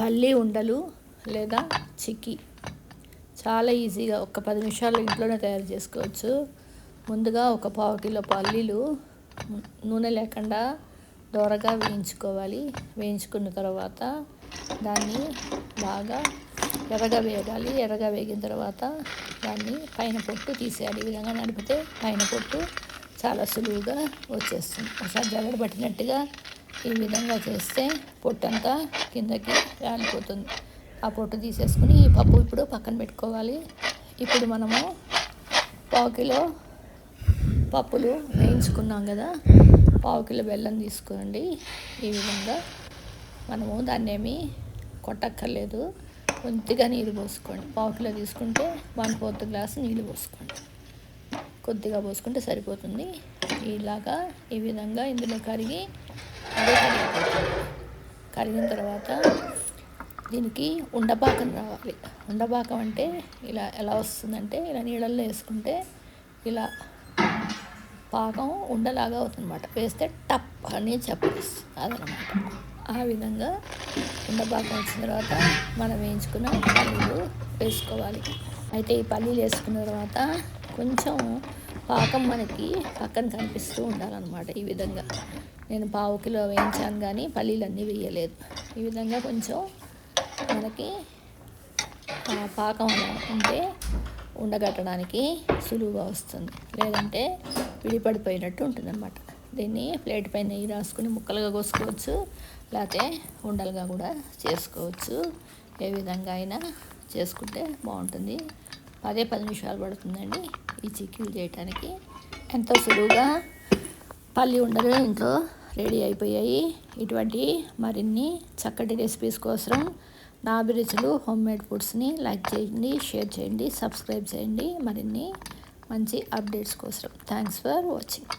పల్లి ఉండలు లేదా చిక్కీ. చాలా ఈజీగా ఒక పది నిమిషాలు ఇంట్లోనే తయారు చేసుకోవచ్చు. ముందుగా ఒక పావు కిలో పల్లీలు నూనె లేకుండా దోరగా వేయించుకోవాలి. వేయించుకున్న తర్వాత దాన్ని బాగా ఎర్రగా వేగాలి ఎర్రగా వేగిన తర్వాత దాన్ని పైన పొట్టు తీసేయాలి. ఈ విధంగా నడిపితే పైన పొట్టు చాలా సులువుగా వచ్చేస్తుంది. ఒకసారి జగడ పట్టినట్టుగా ఈ విధంగా చేస్తే పొట్టు అంతా కిందకి రాలిపోతుంది. ఆ పొట్టు తీసేసుకుని ఈ పప్పు ఇప్పుడు పక్కన పెట్టుకోవాలి. ఇప్పుడు మనము పావు కిలో పప్పులు వేయించుకున్నాం కదా పావు కిలో బెల్లం తీసుకోండి. ఈ విధంగా మనము దాన్ని ఏమి కొట్టక్కర్లేదు. కొద్దిగా నీళ్ళు పోసుకోండి. పావు కిలో తీసుకుంటే వన్ ఫోర్త్ గ్లాస్ నీళ్ళు పోసుకోండి. కొద్దిగా పోసుకుంటే సరిపోతుంది. ఇలాగా ఈ విధంగా ఇందులో కరిగి కడిగిన తర్వాత దీనికి ఉండపాకం రావాలి. ఉండపాకం అంటే ఇలా ఎలా వస్తుందంటే ఇలా నీళ్ళల్లో వేసుకుంటే ఇలా పాకం ఉండలాగా అవుతుందన్నమాట. వేస్తే టప్ అని చెప్పేస్తుంది అదనమాట. ఆ విధంగా ఉండపాకం వచ్చిన తర్వాత మనం వేయించుకున్న పల్లీలు వేసుకోవాలి. అయితే ఈ పల్లీలు వేసుకున్న తర్వాత కొంచెం పాకం మనకి పక్కన కనిపిస్తూ ఉండాలన్నమాట ఈ విధంగా. నేను పావు కిలో వేయించాను కానీ పల్లీలు అన్నీ వేయలేదు. ఈ విధంగా కొంచెం మనకి పాకం ఉంటే ఉండగట్టడానికి సులువుగా వస్తుంది. లేదంటే విడిపడిపోయినట్టు ఉంటుంది అనమాట దీన్ని ప్లేట్ పైన నెయ్యి రాసుకుని ముక్కలుగా కోసుకోవచ్చు. లేకపోతే ఉండలుగా కూడా చేసుకోవచ్చు. ఏ విధంగా అయినా చేసుకుంటే బాగుంటుంది. పదే పది నిమిషాలు పడుతుందండి. ఈ చిక్కీలు చేయటానికి. ఎంతో సులువుగా పల్లి ఉండలు ఇంట్లో. రెడీ అయిపోయాయి. ఇటువంటి మరిన్ని చక్కటి రెసిపీస్ కోసం నా అభిరుచులు హోమ్ మేడ్ ఫుడ్స్ని లైక్ చేయండి షేర్ చేయండి సబ్స్క్రైబ్ చేయండి. మరిన్ని మంచి అప్డేట్స్ కోసం. Thanks for watching